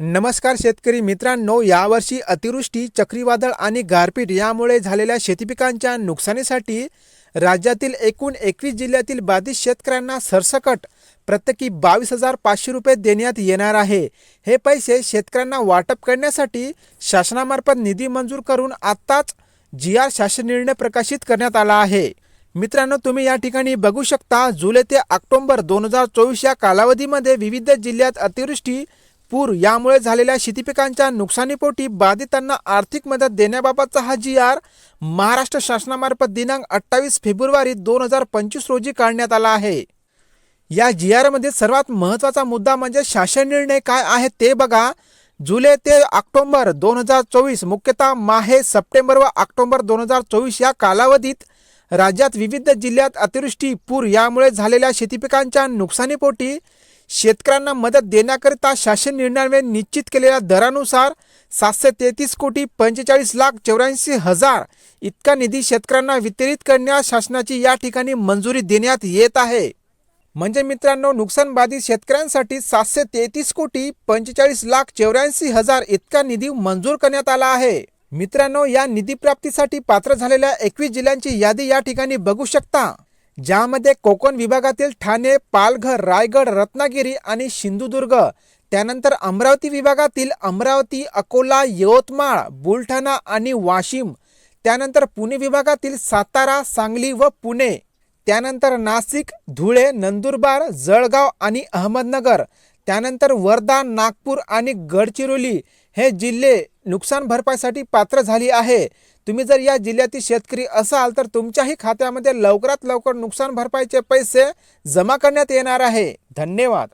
नमस्कार शेतकरी मित्रांनो यावर्षी अतिवृष्टी चक्रीवादळ आणि गारपीट यामुळे झालेल्या शेतीपिकांच्या नुकसानीसाठी राज्यातील एकूण एकवीस जिल्ह्यातील बाधित शेतकऱ्यांना सरसकट प्रत्येकी बावीस हजार पाचशे रुपये देण्यात येणार आहे. हे पैसे शेतकऱ्यांना वाटप करण्यासाठी शासनामार्फत निधी मंजूर करून आत्ताच जी आर शासन निर्णय प्रकाशित करण्यात आला आहे. मित्रांनो तुम्ही या ठिकाणी बघू शकता जुलै ते ऑक्टोंबर दोन हजार चोवीस या कालावधीमध्ये विविध जिल्ह्यात अतिवृष्टी पूर यामुळे झालेल्या शेतीपिकांच्या नुकसानीपोटी बाधितांना आर्थिक मदत देण्याबाबतचा हा जी आर महाराष्ट्र शासनामार्फत दिनांक अठ्ठावीस फेब्रुवारी दोन हजार पंचवीस रोजी काढण्यात आला आहे. या जी आरमध्ये सर्वात महत्त्वाचा मुद्दा म्हणजे शासन निर्णय काय आहे ते बघा. जुलै ते ऑक्टोंबर दोन हजार चोवीस मुख्यतः माहे सप्टेंबर व ऑक्टोंबर दोन हजार चोवीस या कालावधीत राज्यात विविध जिल्ह्यात अतिवृष्टी पूर यामुळे झालेल्या शेतीपिकांच्या नुकसानीपोटी शेतकऱ्यांना मदत देण्याकरिता शासन निर्णयाने निश्चित केलेल्या दरानुसार सातशे तेहतीस कोटी पंचेचाळीस लाख चौऱ्याऐंशी हजार इतका निधी शेतकऱ्यांना वितरित करण्यास शासनाची या ठिकाणी मंजुरी देण्यात येत आहे. म्हणजे मित्रांनो नुकसान बाधित शेतकऱ्यांसाठी सातशे तेहतीस कोटी पंचेचाळीस लाख चौऱ्याऐंशी हजार इतका निधी मंजूर करण्यात आला आहे. मित्रांनो या निधी प्राप्तीसाठी पात्र झालेल्या एकवीस जिल्ह्यांची यादी या ठिकाणी बघू शकता. ज्यामध्ये कोकण विभागातील ठाणे पालघर रायगड रत्नागिरी आणि सिंधुदुर्ग त्यानंतर अमरावती विभागातील अमरावती अकोला यवतमाळ बुलढाणा आणि वाशिम त्यानंतर पुणे विभागातील सातारा सांगली व पुणे त्यानंतर नाशिक धुळे नंदुरबार जळगाव आणि अहमदनगर त्यानंतर वर्धा नागपूर आणि गडचिरोली हे जिल्हे नुकसान भरपाईसाठी पात्र झाली आहे. तुम्ही जर या जिल्ह्यातील शेतकरी असाल तर तुमच्याही खात्यामध्ये लवकरात लवकर नुकसान भरपाईचे पैसे जमा करण्यात येणार आहे. धन्यवाद.